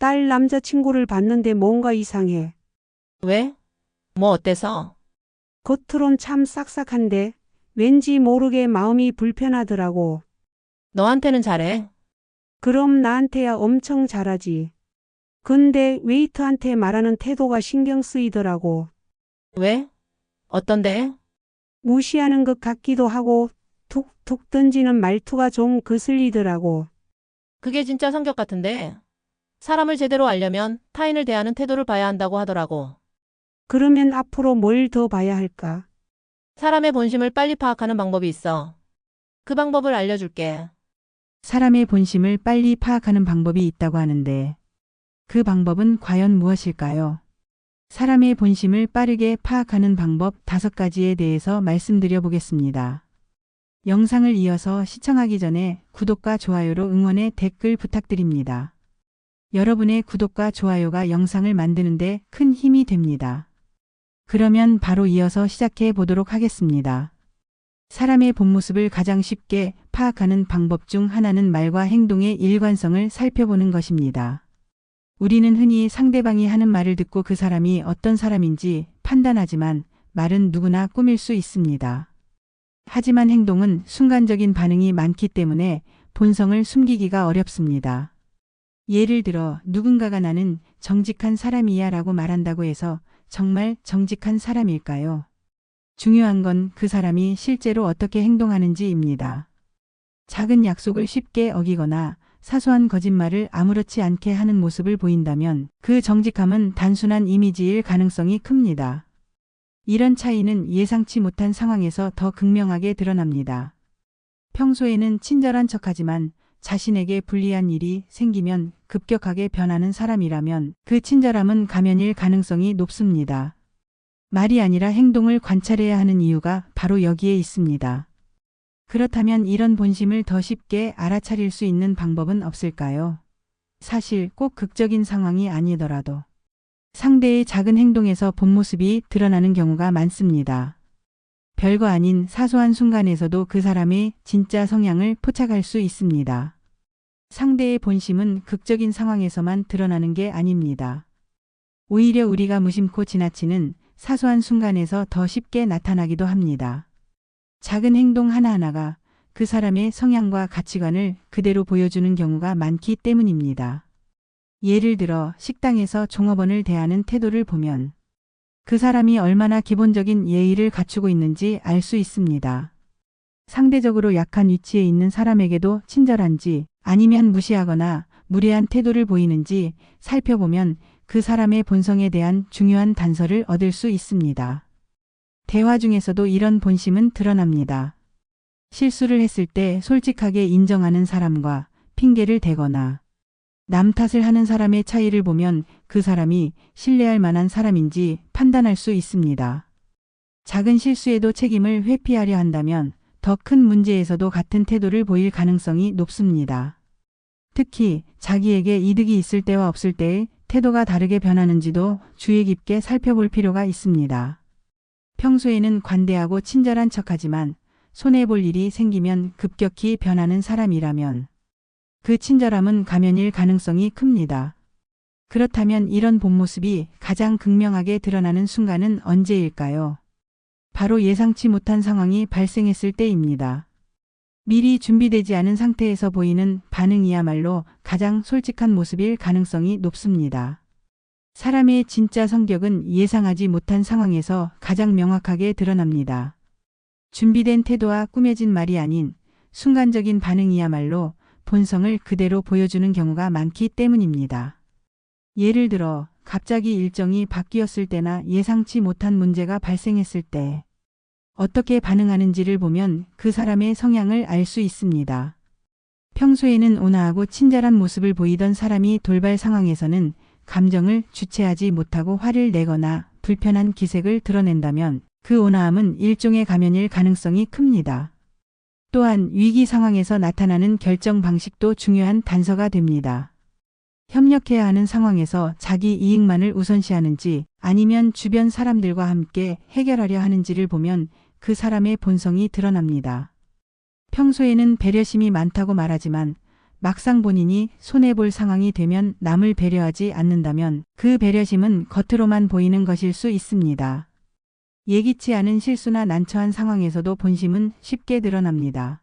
딸 남자친구를 봤는데 뭔가 이상해. 왜? 뭐 어때서? 겉으론 참 싹싹한데 왠지 모르게 마음이 불편하더라고. 너한테는 잘해. 그럼 나한테야 엄청 잘하지. 근데 웨이터한테 말하는 태도가 신경 쓰이더라고. 왜? 어떤데? 무시하는 것 같기도 하고 툭툭 던지는 말투가 좀 거슬리더라고. 그게 진짜 성격 같은데. 사람을 제대로 알려면 타인을 대하는 태도를 봐야 한다고 하더라고. 그러면 앞으로 뭘 더 봐야 할까? 사람의 본심을 빨리 파악하는 방법이 있어. 그 방법을 알려줄게. 사람의 본심을 빨리 파악하는 방법이 있다고 하는데 그 방법은 과연 무엇일까요? 사람의 본심을 빠르게 파악하는 방법 다섯 가지에 대해서 말씀드려 보겠습니다. 영상을 이어서 시청하기 전에 구독과 좋아요로 응원의 댓글 부탁드립니다. 여러분의 구독과 좋아요가 영상을 만드는데 큰 힘이 됩니다. 그러면 바로 이어서 시작해 보도록 하겠습니다. 사람의 본 모습을 가장 쉽게 파악하는 방법 중 하나는 말과 행동의 일관성을 살펴보는 것입니다. 우리는 흔히 상대방이 하는 말을 듣고 그 사람이 어떤 사람인지 판단하지만 말은 누구나 꾸밀 수 있습니다. 하지만 행동은 순간적인 반응이 많기 때문에 본성을 숨기기가 어렵습니다. 예를 들어 누군가가 나는 정직한 사람이야 라고 말한다고 해서 정말 정직한 사람일까요? 중요한 건 그 사람이 실제로 어떻게 행동하는지입니다. 작은 약속을 쉽게 어기거나 사소한 거짓말을 아무렇지 않게 하는 모습을 보인다면 그 정직함은 단순한 이미지일 가능성이 큽니다. 이런 차이는 예상치 못한 상황에서 더 극명하게 드러납니다. 평소에는 친절한 척하지만 자신에게 불리한 일이 생기면 급격하게 변하는 사람이라면 그 친절함은 가면일 가능성이 높습니다. 말이 아니라 행동을 관찰해야 하는 이유가 바로 여기에 있습니다. 그렇다면 이런 본심을 더 쉽게 알아차릴 수 있는 방법은 없을까요? 사실 꼭 극적인 상황이 아니더라도 상대의 작은 행동에서 본 모습이 드러나는 경우가 많습니다. 별거 아닌 사소한 순간에서도 그 사람의 진짜 성향을 포착할 수 있습니다. 상대의 본심은 극적인 상황에서만 드러나는 게 아닙니다. 오히려 우리가 무심코 지나치는 사소한 순간에서 더 쉽게 나타나기도 합니다. 작은 행동 하나하나가 그 사람의 성향과 가치관을 그대로 보여주는 경우가 많기 때문입니다. 예를 들어 식당에서 종업원을 대하는 태도를 보면 그 사람이 얼마나 기본적인 예의를 갖추고 있는지 알 수 있습니다. 상대적으로 약한 위치에 있는 사람에게도 친절한지 아니면 무시하거나 무례한 태도를 보이는지 살펴보면 그 사람의 본성에 대한 중요한 단서를 얻을 수 있습니다. 대화 중에서도 이런 본심은 드러납니다. 실수를 했을 때 솔직하게 인정하는 사람과 핑계를 대거나 남 탓을 하는 사람의 차이를 보면 그 사람이 신뢰할 만한 사람인지 판단할 수 있습니다. 작은 실수에도 책임을 회피하려 한다면 더 큰 문제에서도 같은 태도를 보일 가능성이 높습니다. 특히 자기에게 이득이 있을 때와 없을 때의 태도가 다르게 변하는지도 주의 깊게 살펴볼 필요가 있습니다. 평소에는 관대하고 친절한 척하지만 손해볼 일이 생기면 급격히 변하는 사람이라면 그 친절함은 가면일 가능성이 큽니다. 그렇다면 이런 본 모습이 가장 극명하게 드러나는 순간은 언제일까요? 바로 예상치 못한 상황이 발생했을 때입니다. 미리 준비되지 않은 상태에서 보이는 반응이야말로 가장 솔직한 모습일 가능성이 높습니다. 사람의 진짜 성격은 예상하지 못한 상황에서 가장 명확하게 드러납니다. 준비된 태도와 꾸며진 말이 아닌 순간적인 반응이야말로 본성을 그대로 보여주는 경우가 많기 때문입니다. 예를 들어 갑자기 일정이 바뀌었을 때나 예상치 못한 문제가 발생했을 때 어떻게 반응하는지를 보면 그 사람의 성향을 알 수 있습니다. 평소에는 온화하고 친절한 모습을 보이던 사람이 돌발 상황에서는 감정을 주체하지 못하고 화를 내거나 불편한 기색을 드러낸다면 그 온화함은 일종의 가면일 가능성이 큽니다. 또한 위기 상황에서 나타나는 결정 방식도 중요한 단서가 됩니다. 협력해야 하는 상황에서 자기 이익만을 우선시하는지 아니면 주변 사람들과 함께 해결하려 하는지를 보면 그 사람의 본성이 드러납니다. 평소에는 배려심이 많다고 말하지만 막상 본인이 손해볼 상황이 되면 남을 배려하지 않는다면 그 배려심은 겉으로만 보이는 것일 수 있습니다. 예기치 않은 실수나 난처한 상황에서도 본심은 쉽게 드러납니다.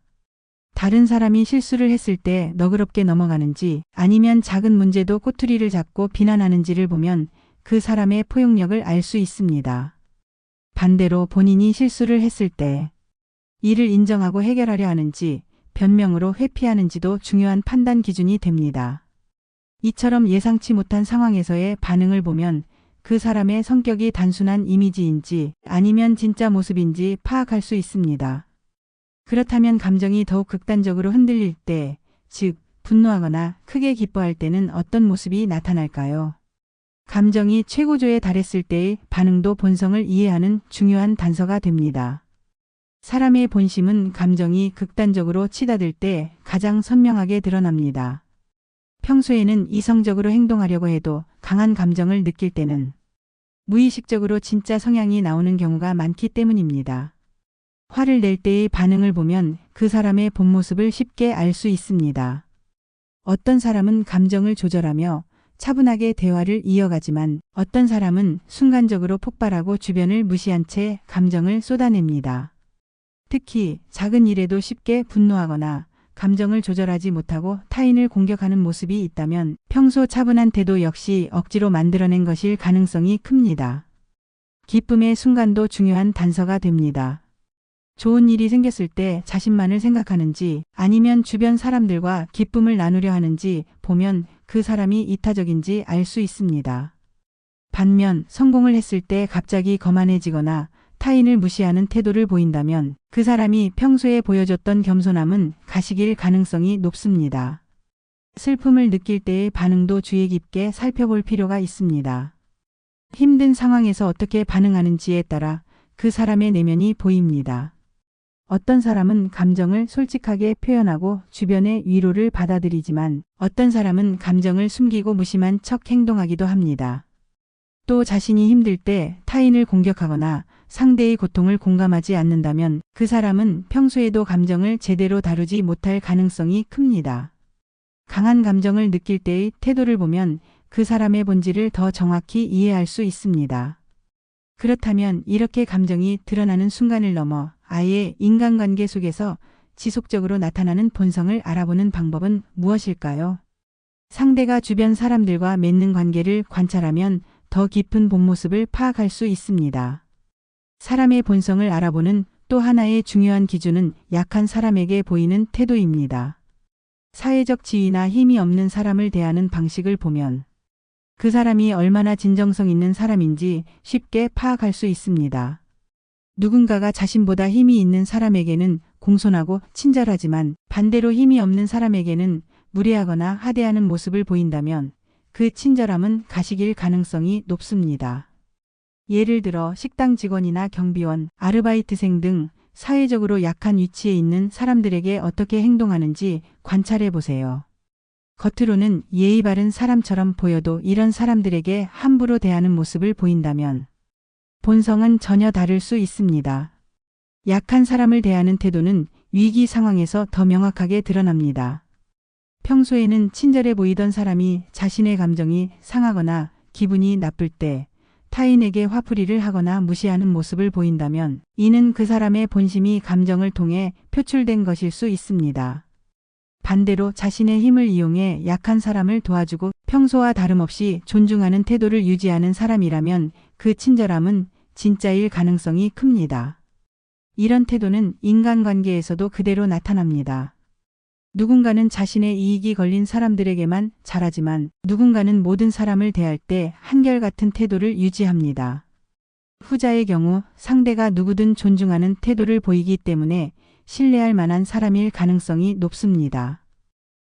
다른 사람이 실수를 했을 때 너그럽게 넘어가는지 아니면 작은 문제도 꼬투리를 잡고 비난하는지를 보면 그 사람의 포용력을 알 수 있습니다. 반대로 본인이 실수를 했을 때 이를 인정하고 해결하려 하는지 변명으로 회피하는지도 중요한 판단 기준이 됩니다. 이처럼 예상치 못한 상황에서의 반응을 보면 그 사람의 성격이 단순한 이미지인지 아니면 진짜 모습인지 파악할 수 있습니다. 그렇다면 감정이 더욱 극단적으로 흔들릴 때, 즉, 분노하거나 크게 기뻐할 때는 어떤 모습이 나타날까요? 감정이 최고조에 달했을 때의 반응도 본성을 이해하는 중요한 단서가 됩니다. 사람의 본심은 감정이 극단적으로 치닫을 때 가장 선명하게 드러납니다. 평소에는 이성적으로 행동하려고 해도 강한 감정을 느낄 때는 무의식적으로 진짜 성향이 나오는 경우가 많기 때문입니다. 화를 낼 때의 반응을 보면 그 사람의 본 모습을 쉽게 알 수 있습니다. 어떤 사람은 감정을 조절하며 차분하게 대화를 이어가지만 어떤 사람은 순간적으로 폭발하고 주변을 무시한 채 감정을 쏟아냅니다. 특히 작은 일에도 쉽게 분노하거나 감정을 조절하지 못하고 타인을 공격하는 모습이 있다면 평소 차분한 태도 역시 억지로 만들어낸 것일 가능성이 큽니다. 기쁨의 순간도 중요한 단서가 됩니다. 좋은 일이 생겼을 때 자신만을 생각하는지 아니면 주변 사람들과 기쁨을 나누려 하는지 보면 그 사람이 이타적인지 알 수 있습니다. 반면 성공을 했을 때 갑자기 거만해지거나 타인을 무시하는 태도를 보인다면 그 사람이 평소에 보여줬던 겸손함은 가식일 가능성이 높습니다. 슬픔을 느낄 때의 반응도 주의 깊게 살펴볼 필요가 있습니다. 힘든 상황에서 어떻게 반응하는지에 따라 그 사람의 내면이 보입니다. 어떤 사람은 감정을 솔직하게 표현하고 주변의 위로를 받아들이지만 어떤 사람은 감정을 숨기고 무심한 척 행동하기도 합니다. 또 자신이 힘들 때 타인을 공격하거나 상대의 고통을 공감하지 않는다면 그 사람은 평소에도 감정을 제대로 다루지 못할 가능성이 큽니다. 강한 감정을 느낄 때의 태도를 보면 그 사람의 본질을 더 정확히 이해할 수 있습니다. 그렇다면 이렇게 감정이 드러나는 순간을 넘어 아예 인간관계 속에서 지속적으로 나타나는 본성을 알아보는 방법은 무엇일까요? 상대가 주변 사람들과 맺는 관계를 관찰하면 더 깊은 본 모습을 파악할 수 있습니다. 사람의 본성을 알아보는 또 하나의 중요한 기준은 약한 사람에게 보이는 태도입니다. 사회적 지위나 힘이 없는 사람을 대하는 방식을 보면 그 사람이 얼마나 진정성 있는 사람인지 쉽게 파악할 수 있습니다. 누군가가 자신보다 힘이 있는 사람에게는 공손하고 친절하지만 반대로 힘이 없는 사람에게는 무례하거나 하대하는 모습을 보인다면 그 친절함은 가식일 가능성이 높습니다. 예를 들어 식당 직원이나 경비원, 아르바이트생 등 사회적으로 약한 위치에 있는 사람들에게 어떻게 행동하는지 관찰해 보세요. 겉으로는 예의 바른 사람처럼 보여도 이런 사람들에게 함부로 대하는 모습을 보인다면 본성은 전혀 다를 수 있습니다. 약한 사람을 대하는 태도는 위기 상황에서 더 명확하게 드러납니다. 평소에는 친절해 보이던 사람이 자신의 감정이 상하거나 기분이 나쁠 때 타인에게 화풀이를 하거나 무시하는 모습을 보인다면 이는 그 사람의 본심이 감정을 통해 표출된 것일 수 있습니다. 반대로 자신의 힘을 이용해 약한 사람을 도와주고 평소와 다름없이 존중하는 태도를 유지하는 사람이라면 그 친절함은 진짜일 가능성이 큽니다. 이런 태도는 인간관계에서도 그대로 나타납니다. 누군가는 자신의 이익이 걸린 사람들에게만 잘하지만 누군가는 모든 사람을 대할 때 한결같은 태도를 유지합니다. 후자의 경우 상대가 누구든 존중하는 태도를 보이기 때문에 신뢰할 만한 사람일 가능성이 높습니다.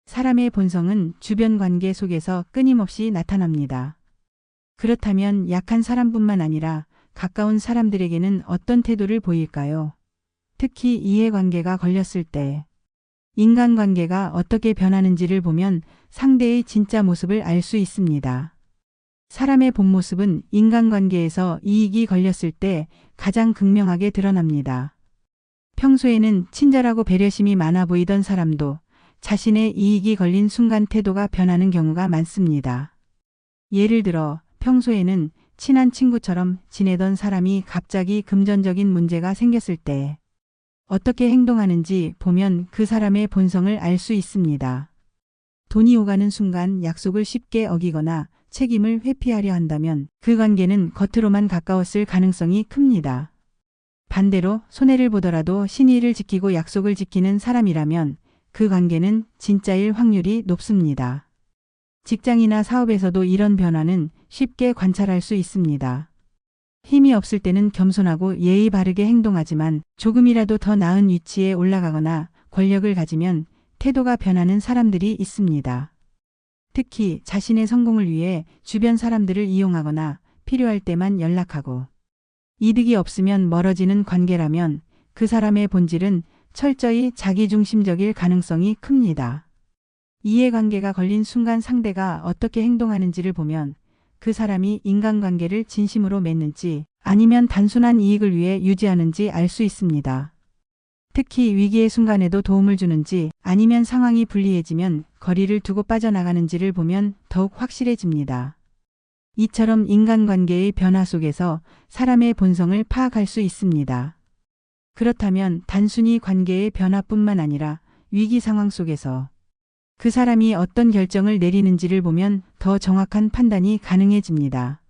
사람의 본성은 주변 관계 속에서 끊임없이 나타납니다. 그렇다면 약한 사람뿐만 아니라 가까운 사람들에게는 어떤 태도를 보일까요? 특히 이해관계가 걸렸을 때 인간관계가 어떻게 변하는지를 보면 상대의 진짜 모습을 알 수 있습니다. 사람의 본 모습은 인간관계에서 이익이 걸렸을 때 가장 극명하게 드러납니다. 평소에는 친절하고 배려심이 많아 보이던 사람도 자신의 이익이 걸린 순간 태도가 변하는 경우가 많습니다. 예를 들어 평소에는 친한 친구처럼 지내던 사람이 갑자기 금전적인 문제가 생겼을 때 어떻게 행동하는지 보면 그 사람의 본성을 알 수 있습니다. 돈이 오가는 순간 약속을 쉽게 어기거나 책임을 회피하려 한다면 그 관계는 겉으로만 가까웠을 가능성이 큽니다. 반대로 손해를 보더라도 신의를 지키고 약속을 지키는 사람이라면 그 관계는 진짜일 확률이 높습니다. 직장이나 사업에서도 이런 변화는 쉽게 관찰할 수 있습니다. 힘이 없을 때는 겸손하고 예의 바르게 행동하지만 조금이라도 더 나은 위치에 올라가거나 권력을 가지면 태도가 변하는 사람들이 있습니다. 특히 자신의 성공을 위해 주변 사람들을 이용하거나 필요할 때만 연락하고 이득이 없으면 멀어지는 관계라면 그 사람의 본질은 철저히 자기중심적일 가능성이 큽니다. 이해관계가 걸린 순간 상대가 어떻게 행동하는지를 보면 그 사람이 인간관계를 진심으로 맺는지 아니면 단순한 이익을 위해 유지하는지 알 수 있습니다. 특히 위기의 순간에도 도움을 주는지 아니면 상황이 불리해지면 거리를 두고 빠져나가는지를 보면 더욱 확실해집니다. 이처럼 인간관계의 변화 속에서 사람의 본성을 파악할 수 있습니다. 그렇다면 단순히 관계의 변화뿐만 아니라 위기 상황 속에서 그 사람이 어떤 결정을 내리는지를 보면 더 정확한 판단이 가능해집니다.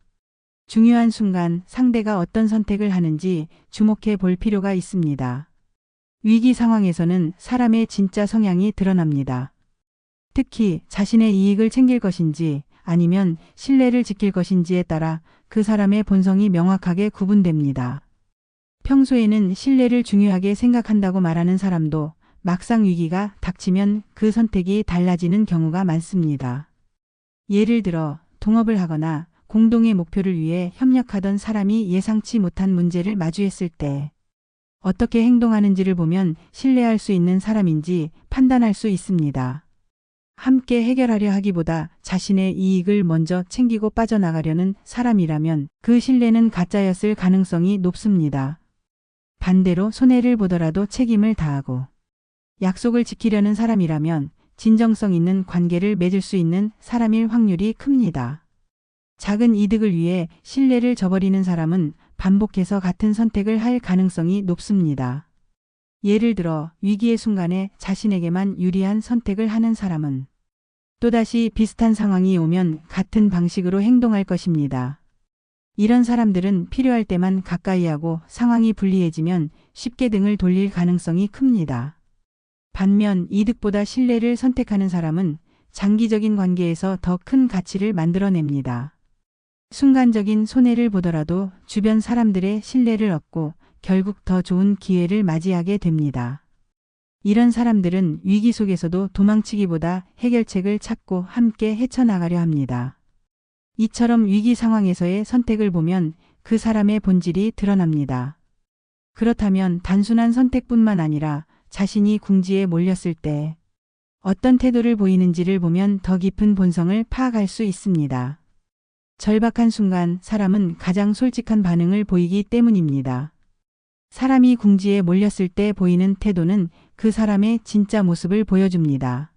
중요한 순간 상대가 어떤 선택을 하는지 주목해 볼 필요가 있습니다. 위기 상황에서는 사람의 진짜 성향이 드러납니다. 특히 자신의 이익을 챙길 것인지 아니면 신뢰를 지킬 것인지에 따라 그 사람의 본성이 명확하게 구분됩니다. 평소에는 신뢰를 중요하게 생각한다고 말하는 사람도 막상 위기가 닥치면 그 선택이 달라지는 경우가 많습니다. 예를 들어 동업을 하거나 공동의 목표를 위해 협력하던 사람이 예상치 못한 문제를 마주했을 때 어떻게 행동하는지를 보면 신뢰할 수 있는 사람인지 판단할 수 있습니다. 함께 해결하려 하기보다 자신의 이익을 먼저 챙기고 빠져나가려는 사람이라면 그 신뢰는 가짜였을 가능성이 높습니다. 반대로 손해를 보더라도 책임을 다하고 약속을 지키려는 사람이라면 진정성 있는 관계를 맺을 수 있는 사람일 확률이 큽니다. 작은 이득을 위해 신뢰를 저버리는 사람은 반복해서 같은 선택을 할 가능성이 높습니다. 예를 들어 위기의 순간에 자신에게만 유리한 선택을 하는 사람은 또다시 비슷한 상황이 오면 같은 방식으로 행동할 것입니다. 이런 사람들은 필요할 때만 가까이 하고 상황이 불리해지면 쉽게 등을 돌릴 가능성이 큽니다. 반면 이득보다 신뢰를 선택하는 사람은 장기적인 관계에서 더 큰 가치를 만들어냅니다. 순간적인 손해를 보더라도 주변 사람들의 신뢰를 얻고 결국 더 좋은 기회를 맞이하게 됩니다. 이런 사람들은 위기 속에서도 도망치기보다 해결책을 찾고 함께 헤쳐나가려 합니다. 이처럼 위기 상황에서의 선택을 보면 그 사람의 본질이 드러납니다. 그렇다면 단순한 선택뿐만 아니라 자신이 궁지에 몰렸을 때 어떤 태도를 보이는지를 보면 더 깊은 본성을 파악할 수 있습니다. 절박한 순간 사람은 가장 솔직한 반응을 보이기 때문입니다. 사람이 궁지에 몰렸을 때 보이는 태도는 그 사람의 진짜 모습을 보여줍니다.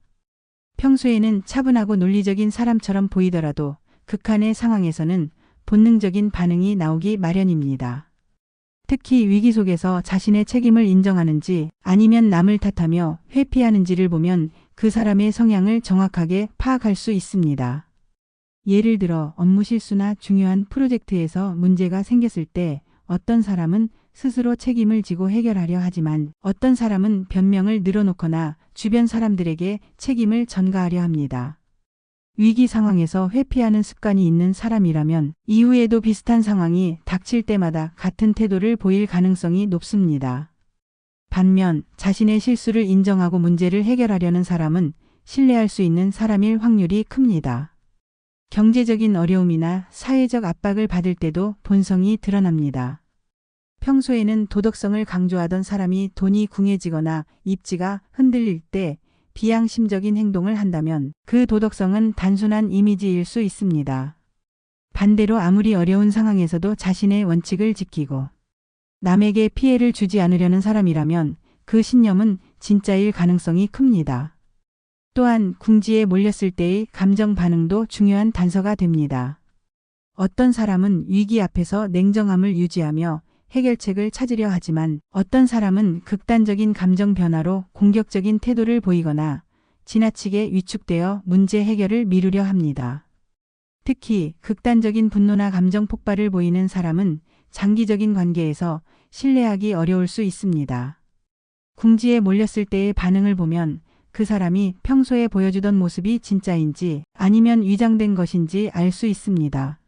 평소에는 차분하고 논리적인 사람처럼 보이더라도 극한의 상황에서는 본능적인 반응이 나오기 마련입니다. 특히 위기 속에서 자신의 책임을 인정하는지 아니면 남을 탓하며 회피하는지를 보면 그 사람의 성향을 정확하게 파악할 수 있습니다. 예를 들어 업무 실수나 중요한 프로젝트에서 문제가 생겼을 때 어떤 사람은 스스로 책임을 지고 해결하려 하지만 어떤 사람은 변명을 늘어놓거나 주변 사람들에게 책임을 전가하려 합니다. 위기 상황에서 회피하는 습관이 있는 사람이라면 이후에도 비슷한 상황이 닥칠 때마다 같은 태도를 보일 가능성이 높습니다. 반면 자신의 실수를 인정하고 문제를 해결하려는 사람은 신뢰할 수 있는 사람일 확률이 큽니다. 경제적인 어려움이나 사회적 압박을 받을 때도 본성이 드러납니다. 평소에는 도덕성을 강조하던 사람이 돈이 궁해지거나 입지가 흔들릴 때 비양심적인 행동을 한다면 그 도덕성은 단순한 이미지일 수 있습니다. 반대로 아무리 어려운 상황에서도 자신의 원칙을 지키고 남에게 피해를 주지 않으려는 사람이라면 그 신념은 진짜일 가능성이 큽니다. 또한 궁지에 몰렸을 때의 감정 반응도 중요한 단서가 됩니다. 어떤 사람은 위기 앞에서 냉정함을 유지하며 해결책을 찾으려 하지만 어떤 사람은 극단적인 감정 변화로 공격적인 태도를 보이거나 지나치게 위축되어 문제 해결을 미루려 합니다. 특히 극단적인 분노나 감정 폭발을 보이는 사람은 장기적인 관계에서 신뢰하기 어려울 수 있습니다. 궁지에 몰렸을 때의 반응을 보면 그 사람이 평소에 보여주던 모습이 진짜인지 아니면 위장된 것인지 알 수 있습니다.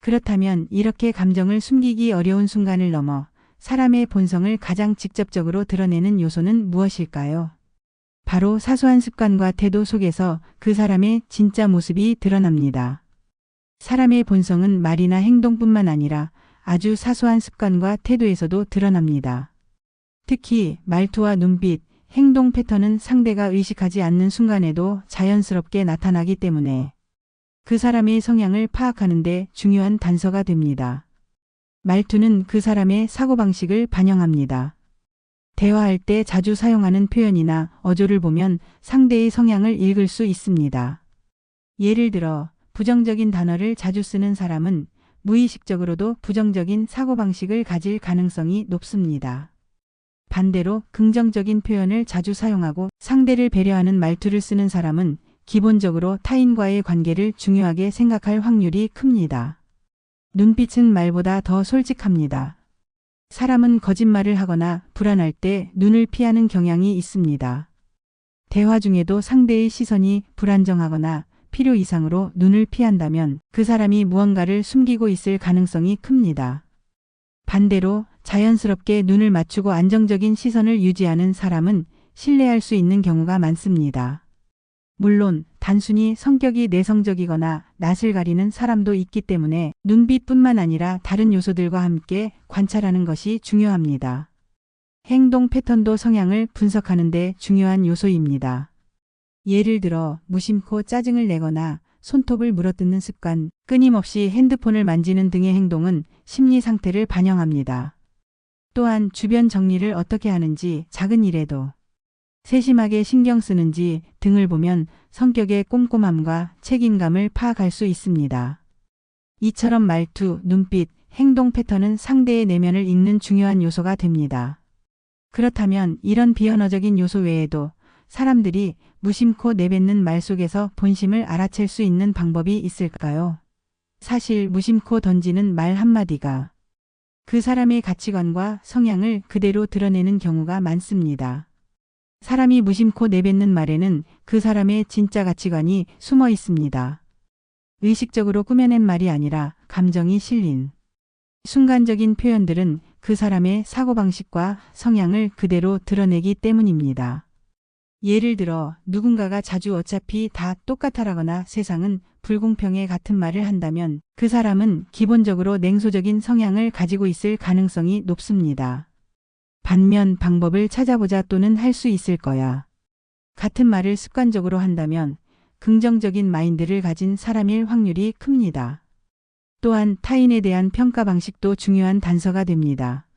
그렇다면 이렇게 감정을 숨기기 어려운 순간을 넘어 사람의 본성을 가장 직접적으로 드러내는 요소는 무엇일까요? 바로 사소한 습관과 태도 속에서 그 사람의 진짜 모습이 드러납니다. 사람의 본성은 말이나 행동뿐만 아니라 아주 사소한 습관과 태도에서도 드러납니다. 특히 말투와 눈빛, 행동 패턴은 상대가 의식하지 않는 순간에도 자연스럽게 나타나기 때문에 그 사람의 성향을 파악하는데 중요한 단서가 됩니다. 말투는 그 사람의 사고방식을 반영합니다. 대화할 때 자주 사용하는 표현이나 어조를 보면 상대의 성향을 읽을 수 있습니다. 예를 들어, 부정적인 단어를 자주 쓰는 사람은 무의식적으로도 부정적인 사고방식을 가질 가능성이 높습니다. 반대로 긍정적인 표현을 자주 사용하고 상대를 배려하는 말투를 쓰는 사람은 기본적으로 타인과의 관계를 중요하게 생각할 확률이 큽니다. 눈빛은 말보다 더 솔직합니다. 사람은 거짓말을 하거나 불안할 때 눈을 피하는 경향이 있습니다. 대화 중에도 상대의 시선이 불안정하거나 필요 이상으로 눈을 피한다면 그 사람이 무언가를 숨기고 있을 가능성이 큽니다. 반대로 자연스럽게 눈을 맞추고 안정적인 시선을 유지하는 사람은 신뢰할 수 있는 경우가 많습니다. 물론 단순히 성격이 내성적이거나 낯을 가리는 사람도 있기 때문에 눈빛뿐만 아니라 다른 요소들과 함께 관찰하는 것이 중요합니다. 행동 패턴도 성향을 분석하는 데 중요한 요소입니다. 예를 들어 무심코 짜증을 내거나 손톱을 물어뜯는 습관, 끊임없이 핸드폰을 만지는 등의 행동은 심리 상태를 반영합니다. 또한 주변 정리를 어떻게 하는지 작은 일에도 세심하게 신경 쓰는지 등을 보면 성격의 꼼꼼함과 책임감을 파악할 수 있습니다. 이처럼 말투, 눈빛, 행동 패턴은 상대의 내면을 읽는 중요한 요소가 됩니다. 그렇다면 이런 비언어적인 요소 외에도 사람들이 무심코 내뱉는 말 속에서 본심을 알아챌 수 있는 방법이 있을까요? 사실 무심코 던지는 말 한마디가 그 사람의 가치관과 성향을 그대로 드러내는 경우가 많습니다. 사람이 무심코 내뱉는 말에는 그 사람의 진짜 가치관이 숨어 있습니다. 의식적으로 꾸며낸 말이 아니라 감정이 실린 순간적인 표현들은 그 사람의 사고방식과 성향을 그대로 드러내기 때문입니다. 예를 들어 누군가가 자주 어차피 다 똑같아라거나 세상은 불공평해 같은 말을 한다면 그 사람은 기본적으로 냉소적인 성향을 가지고 있을 가능성이 높습니다. 반면 방법을 찾아보자 또는 할 수 있을 거야. 같은 말을 습관적으로 한다면 긍정적인 마인드를 가진 사람일 확률이 큽니다. 또한 타인에 대한 평가 방식도 중요한 단서가 됩니다.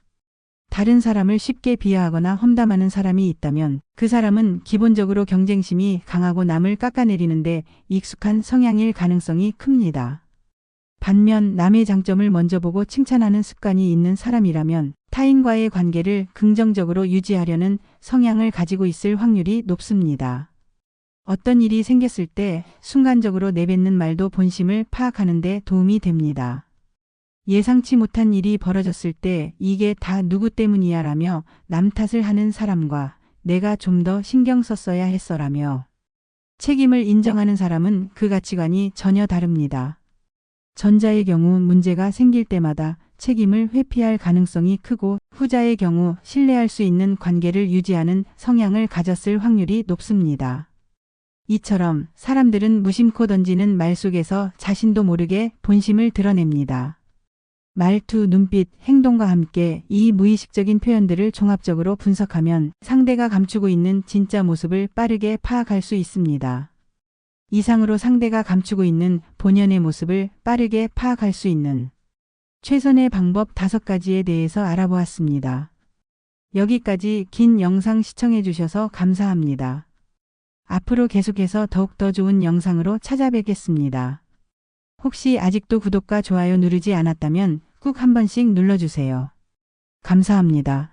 다른 사람을 쉽게 비하하거나 험담하는 사람이 있다면 그 사람은 기본적으로 경쟁심이 강하고 남을 깎아내리는데 익숙한 성향일 가능성이 큽니다. 반면 남의 장점을 먼저 보고 칭찬하는 습관이 있는 사람이라면 타인과의 관계를 긍정적으로 유지하려는 성향을 가지고 있을 확률이 높습니다. 어떤 일이 생겼을 때 순간적으로 내뱉는 말도 본심을 파악하는 데 도움이 됩니다. 예상치 못한 일이 벌어졌을 때 이게 다 누구 때문이야 라며 남 탓을 하는 사람과 내가 좀 더 신경 썼어야 했어라며 책임을 인정하는 사람은 그 가치관이 전혀 다릅니다. 전자의 경우 문제가 생길 때마다 책임을 회피할 가능성이 크고 후자의 경우 신뢰할 수 있는 관계를 유지하는 성향을 가졌을 확률이 높습니다. 이처럼 사람들은 무심코 던지는 말 속에서 자신도 모르게 본심을 드러냅니다. 말투, 눈빛, 행동과 함께 이 무의식적인 표현들을 종합적으로 분석하면 상대가 감추고 있는 진짜 모습을 빠르게 파악할 수 있습니다. 이상으로 상대가 감추고 있는 본연의 모습을 빠르게 파악할 수 있는 최선의 방법 다섯 가지에 대해서 알아보았습니다. 여기까지 긴 영상 시청해 주셔서 감사합니다. 앞으로 계속해서 더욱더 좋은 영상으로 찾아뵙겠습니다. 혹시 아직도 구독과 좋아요 누르지 않았다면 꾹 한 번씩 눌러주세요. 감사합니다.